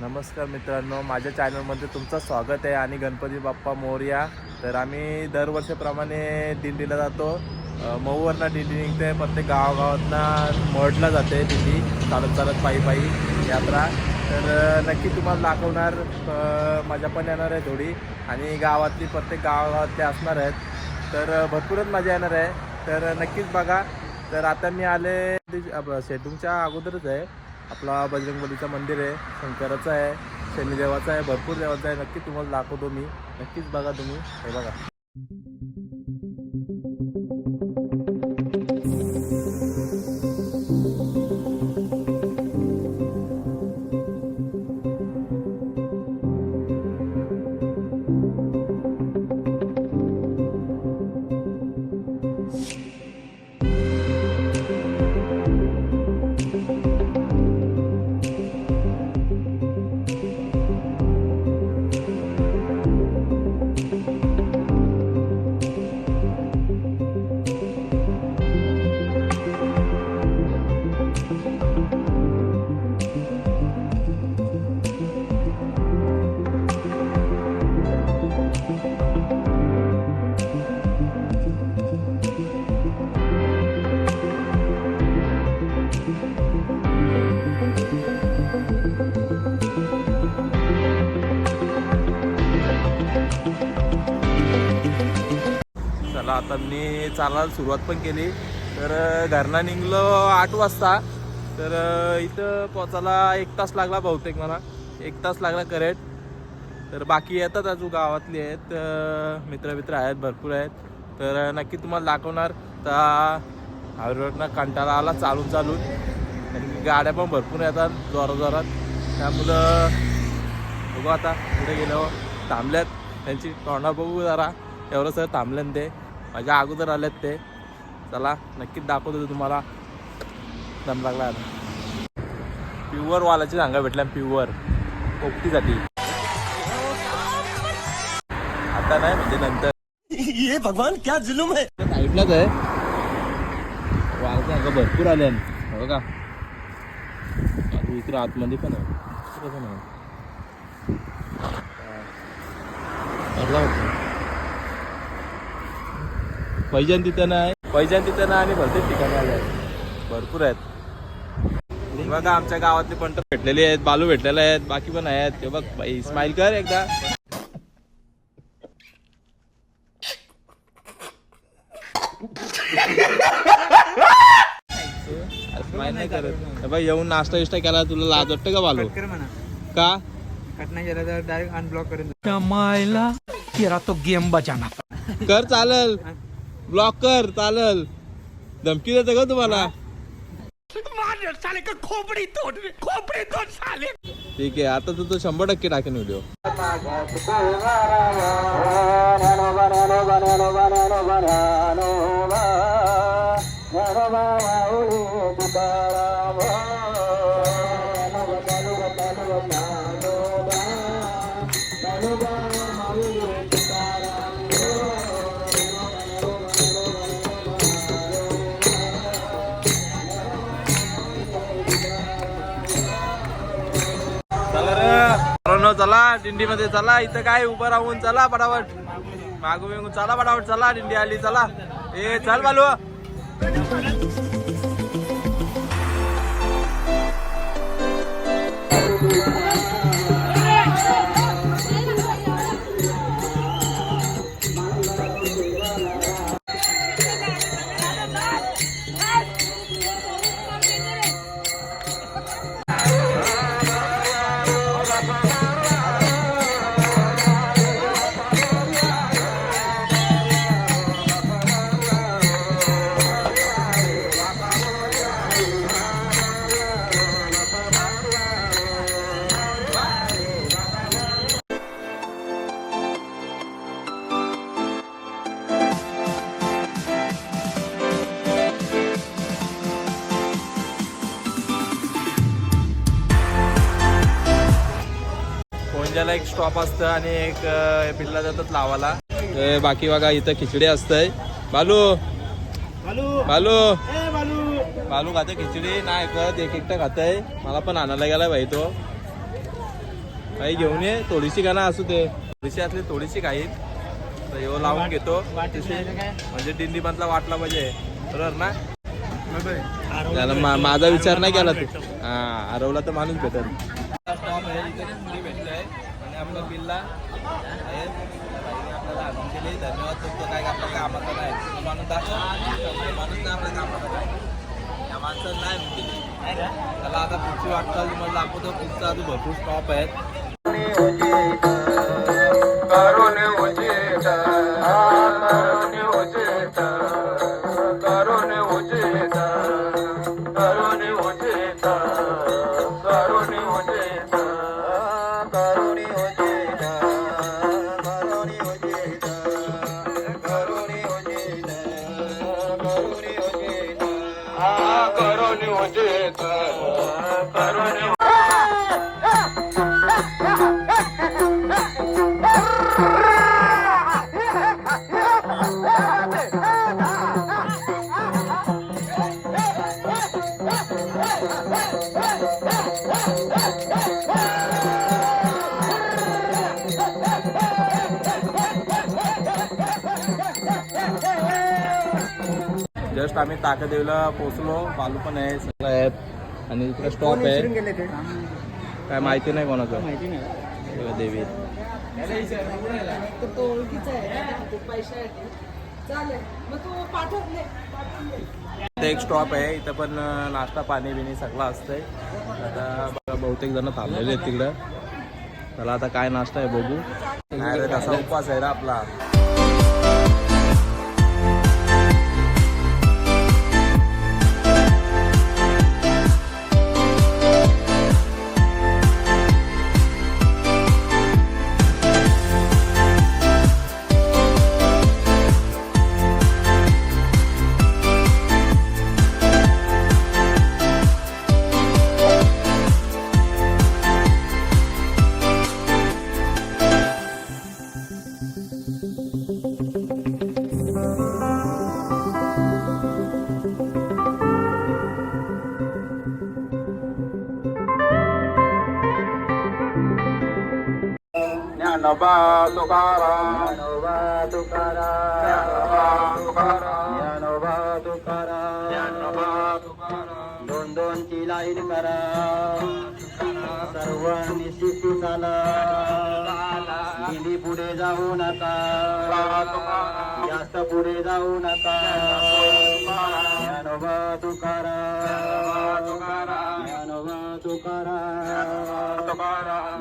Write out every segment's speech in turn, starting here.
नमस्कार मित्रांनो माझ्या चॅनलमध्ये तुमचं स्वागत आहे आणि गणपती बाप्पा मोर्या. तर आम्ही दरवर्षीप्रमाणे दिंडीला जातो. मऊवरनं दिंडी निघते प्रत्येक गावागावातनं मडला जाते दिंडी. चालत चालत पायी पायी यात्रा. तर नक्की तुम्हाला दाखवणार माझ्या मजा पण येणार आहे थोडी. आणि गावातली प्रत्येक गावागावातले असणार आहेत. तर भरपूरच मजा येणार आहे. तर नक्कीच बघा. तर आता मी आले शेटूंगच्या अगोदरच आहे. आपला बजरंगबलीचं मंदिर आहे शंकराचं आहे शनिदेवाचं आहे भरपूर देवाचं आहे. नक्की तुम्हाला दाखवतो मी. नक्कीच बघा तुम्ही. हे बघा. मी चालायला सुरुवात पण केली. तर अ, घरनं निघलो आठ वाजता. तर इथं पोचायला एक तास लागला बहुतेक मला. एक तास लागला करेक्ट तर बाकी येतात अजून गावातली आहेत. मित्र मित्र आहेत भरपूर आहेत. तर नक्की तुम्हाला दाखवणार. तर हायरोडनं कंटाळा आला चालून चालून. आणि गाड्या पण भरपूर येतात जोराजोरात. जोरात त्यामुळं बघू आता पुढे गेलो थांबल्यात. त्यांची तोंडा बघू जरा. एवढं सर थांबले ते. माझ्या अगोदर आलेत ते. चला नक्कीच दाखवतो तुम्हाला. दम लागला आता. प्युअर वालाची सांगा भेटल्या प्युअर पोपटीसाठी आता नाही म्हणजे नंतर. ये भगवान क्या जुलुम है? साईडलाच आहे. वालाच्या अंगा भरपूर आले हो का? अजून इकडे आतमध्ये पण आहे. पण आहे. पैजण तिथं नाही पैजण तिथं नाही आणि भरतेच ठिकाणी आले आहेत. भरपूर आहेत. बघा आमच्या गावातले पण भेटलेले आहेत बालू भेटलेले आहेत बाकी पण आहेत. ते बघ बाई स्माइल कर एकदा. स्माइल नाही करत. हे बघ येऊन नाश्ता विष्टा केला तुला लाज वाटतं का बालू? का? कट नाही केला तर डायरेक्ट अनब्लॉक करून. कमायला तेरा तो गेम बजाना. कर चालल. ब्लॉक कर चालल. धमकी देतं का तुम्हाला? साले का खोपडी तोड रे, खोपडी तोड साले ठीक आहे आता तर तो शंभर टक्के टाकेन व्हिडिओ चला चला दिंडीमध्ये चला इथं काय उभं राहून चला पटापट. मागू बिगू चला पटापट चला दिंडी आली चला. ए चल बालू. स्टॉप असतं आणि एक अं, बिल्ला जातात लावाला बाकी बघा इथं खिचडी असतंय. बालू. बालू. बालू. खाते खिचडी. नाही कळत एक एकटा खातंय मला पण आणायला गेलाय भाई तो. काही घेऊन ये. थोडीशी गाणं असू दे. थोडीशी असली थोडीशी काही तर ह्यो लावून घेतो. म्हणजे दिंडी मधला वाटला पाहिजे. बरोबर ना? त्याला माझा विचार नाही केला तू. हा हरवला तर माणूस भेटेल. आपला बिल्ला आपल्याला आणून दिली धन्यवाद तुमचं काय आपल्या कामाचा नाही. तो माणूस दाखव. माणूस नाही आपल्या कामाचा नाही. या माणसाला नाही आणून त्याला आता पुढची वाटचाल तुम्हाला दाखवतो. पुढचा अजून भरपूर स्टॉप आहेत. जस्ट आम्ही ताकदेवीला पोहोचलो बालू पण आहे सगळं आहेत. आणि इकडे स्टॉप आहे. काय माहिती नाही कोणाचं. माहिती नाही देवी एक स्टॉप आहे. इथं पण नाश्ता पाणी बिणी सगळं असतंय. आता बहुतेक जण थांबलेले आहेत तिकडं. त्याला आता काय नाश्ता आहे बघू. नाही तसा उपवास आहे ना आपला. करा दोन दोन ची लाईन करा. सर्वांनी शिस्ती चाला दिंडी पुढे जाऊ नका. जास्त पुढे जाऊ नका. ज्ञानोबा तुकारा ज्ञानोबा तुकारा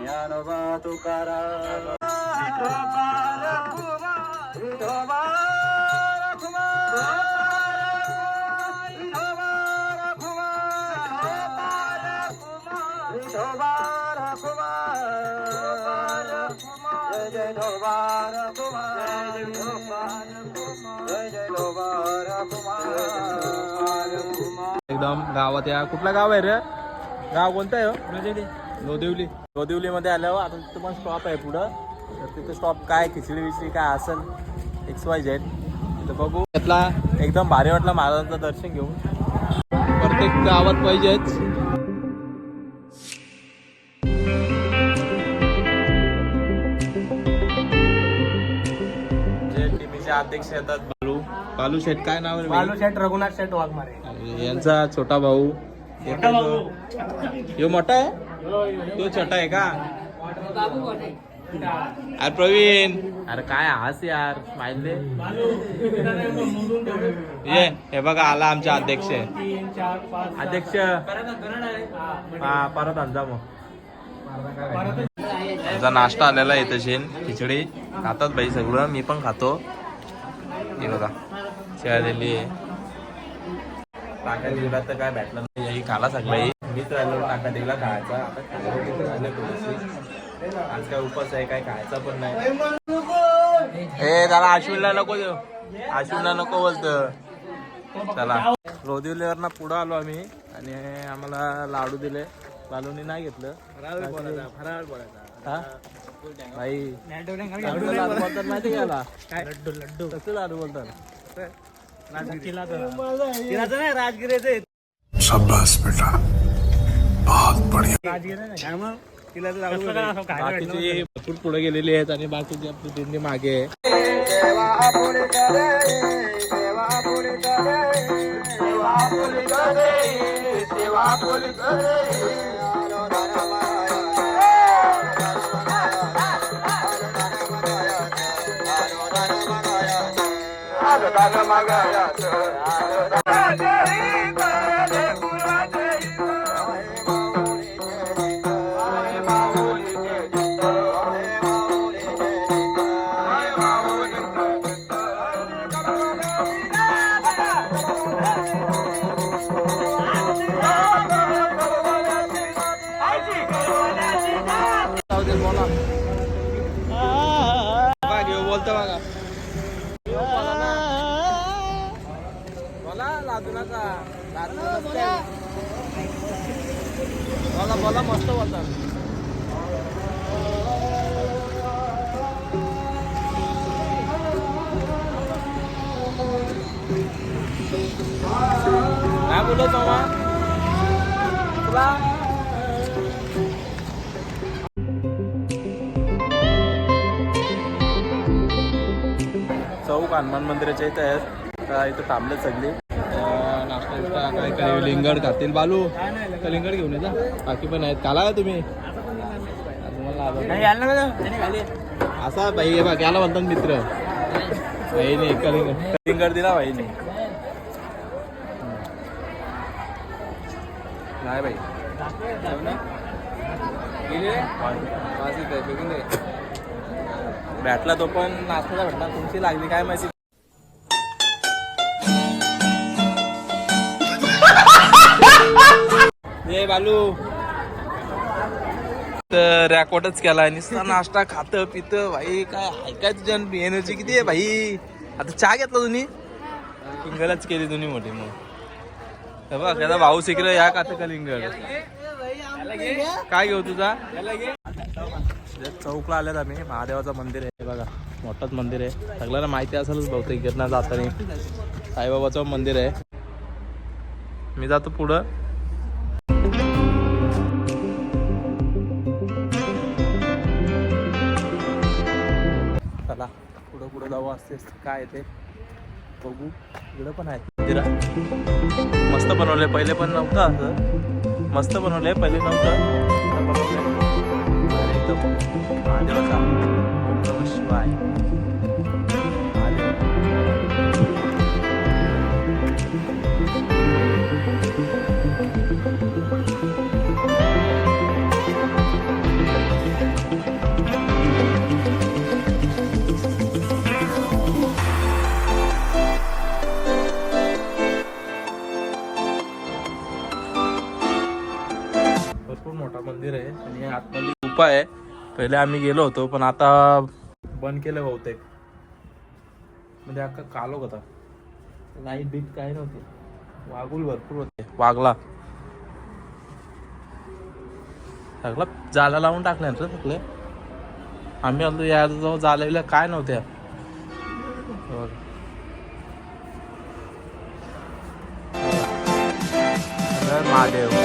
ज्ञानोबा एकदम गावात या. कुठला गाव आहे रे? गाव कोणतं आहे हो? लोदिवली लोदिवलीमध्ये आल्यावर आता तिथं पण स्टॉप आहे पुढं. तर तिथे स्टॉप काय खिचडी विचडी काय असेल एक्स वाय झेड तिथं बघू. त्यातला एकदम भारी वाटला महाराजांचं दर्शन घेऊन. प्रत्येक गावात पाहिजेच. अध्यक्ष येतात. बालू. बालू शेठ काय नाव आहे? बालू शेट रघुनाथ शेट वाघमारे. यांचा छोटा भाऊ. यो मोठा आहे? तो छोटा आहे का? अरे प्रवीण. अरे काय हास यार स्माइल दे ये हे बघा आला आमचा अध्यक्ष. अध्यक्ष. हा परत आणजा मग. आमचा नाश्ता आलेला आहे तशी खिचडी. खातात बाई सगळं मी पण खातो. हे बघा. शेळ्या दिली टाका दिला तर काय भेटलं नाही ही खाला सगळं मीच राहिलो टाका दिला खायचा. आज काय उपास आहे काय खायचा पण नाही. ए त्याला अश्विनला नको देऊ. अश्विनला नको बोलत. चला. रोदिवलीवर ना पुढं आलो आम्ही आणि आम्हाला लाडू दिले. लाडूनी नाही घेतलं. हा? भाई लाडू लाडू बोलतात माहिती का? याला? लड्डू लड्डू कसं लाडू बोलतात? राजगिरे शाबाश बेटा. बहुत बढ़िया. राजगिरे नाही. तिला तर जाऊ कसलं काय असं खायला भेटलं बाकीचे भरपूर पुढे गेलेले आहेत आणि बाकीचे आपली दिंडी मागे आहे. बघा, बोला नका बोला बोला मस्त बोलतात. काय बोलत मामा? तुला? चौक हनुमान मंदिराच्या इथं आहेत. इथं थांबले सगळे. काय काय लिंगड खातील बालू. लिंगड घेऊन येता बाकी पण आहेत. काला का तुम्ही? असा भाई हे बघ याला म्हणतात मित्र. भाई नाही कलिंगड कलिंगड दिला भाई नाही नाही भाई भेटला तो पण नाश्त्याला भेटला तुमची लागली काय माहिती? ये बालू. तर रॅकॉर्डच केला नुसता नाश्ता खात पित. भाई काय हाय काय तुझ्या एनर्जी किती आहे भाई? आता चहा घेतला तुम्ही? लिंगडच केली तुम्ही मोठी मग. हे बघ त्याचा भाऊ शिकलं या का का लिंगड काय घेऊ तुझा? चौकला आल्यात आम्ही. महादेवाचं मंदिर आहे बघा. मोठंच मंदिर आहे. सगळ्यांना माहिती असेलच बहुतेक गिरणा जाताना. साईबाबाचं मंदिर आहे. मी जातो पुढं. पुढं पुढं जाऊ असते काय ते बघू. इकडं पण आहे. मंदिरा मस्त बनवलंय. पहिले पण नव्हतं असं. मस्त बनवलंय. पहिले नव्हतं. एकदम महादेवाचा ओम शिवाय. मंदिर आहे आणि आतमध्ये गुफा आहे. पहिले आम्ही गेलो होतो पण आता बंद केलं बहुतेक. म्हणजे अख्खा कालो होता. लाइट बीट काय नव्हते. वाघूल भरपूर होते. वाघला. सगळं जाला लावून टाकले ना सगळे. आम्ही आलो या जवळ जाळलेल्या काय नव्हत्या महादेव.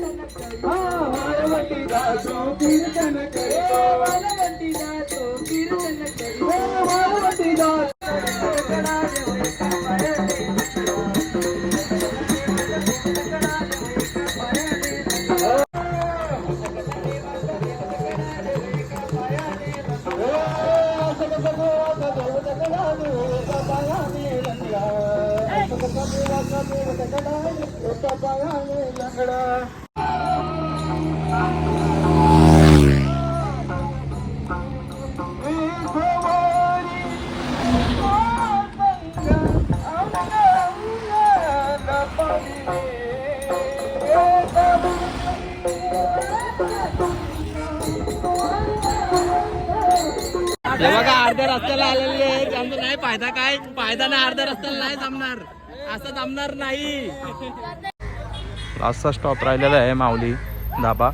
लंगड़ा कमा कमे कया हे बघा अर्ध्या रस्त्याला आलेले आहेत. आमचा नाही फायदा काय? फायदा नाही अर्ध्या रस्त्याला नाही जमणार. असं जमणार नाही. लास्टचा स्टॉप राहिलेला आहे माऊली धाबा.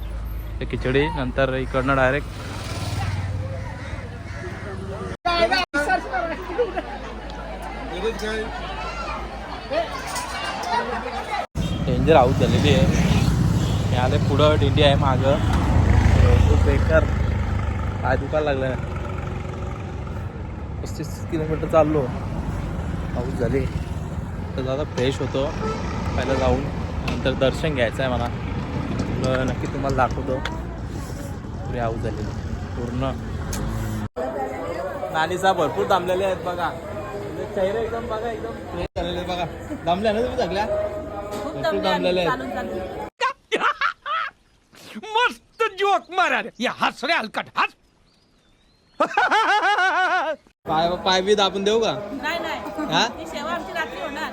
ते खिचडी नंतर इकडनं डायरेक्ट डेंजर आऊट झालेली आहे. हे आले पुढं दिंडी आहे मागं. खूप बेकार. काय दुखायला लागलं पस्तीस किलोमीटर चाललो. पाऊस झाली. तर दादा फ्रेश होतो. पहिलं जाऊन नंतर दर्शन घ्यायचं आहे मला. नक्की तुम्हाला दाखवतो. पुढे हाऊस झाली. पूर्ण. नालीसा भरपूर थांबलेले आहेत बघा. म्हणजे चेहरे एकदम बघा एकदम फ्रेश झालेले बघा. दमल्या ना तुम्ही सगळ्या? भरपूर दमलेले आहेत. मस्त जोक मारा रे. या हस रे हलकट. हस. पाय पाय बी दाबून देऊ का? नाही नाही. हा? सेवा आमची रात्री होणार.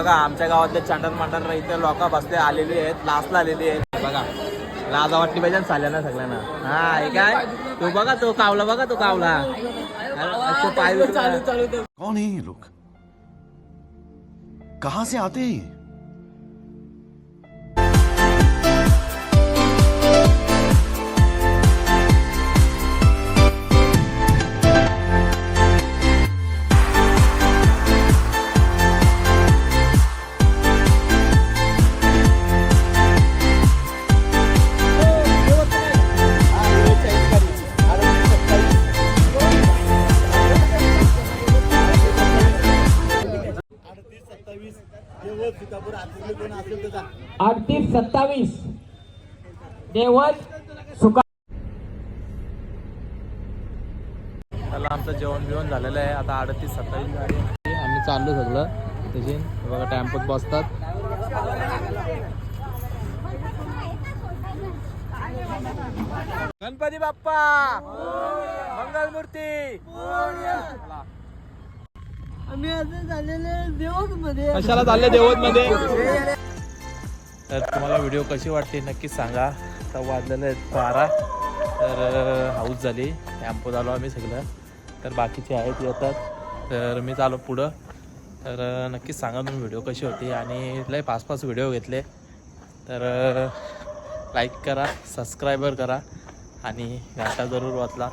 बघा आमच्या गावातले चांडण मांडण इथे लोक बसले आलेली आहेत लास्टला आलेली आहेत. बघा लाजा वाटली पाहिजे ना सगळ्यांना. हा हे काय? तो बघा तो कावला बघा तो कावला. तो पाय. कौन है लोग? कहां से आते हैं देवत सुका त्याला आमचं जेवण बिवण झालेलं आहे. आता अडतीस सत्तावीस गाडी आहे. आम्ही चाललो सगळं त्याची बघा टेम्पोत बसतात. गणपती बाप्पा! मंगलमूर्ती! कशाला चालले देवत मध्ये तर तुम्हाला व्हिडिओ कशी वाटते नक्कीच सांगा. आता वाजलेलं आहेत बारा. तर हाऊस झाली. टॅम्पो झालो आम्ही सगळं. तर बाकीचे आहेत येतात. तर मी चालो पुढं. तर नक्कीच सांगा तुम्ही व्हिडिओ कशी होती. आणि लय पाच पाच व्हिडिओ घेतले. तर लाईक करा सबस्क्रायबर करा. आणि घंटा जरूर वाचला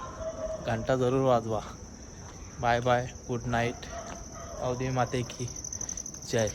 घंटा जरूर वाजवा. बाय बाय गुड नाईट अवधी माते की. जय.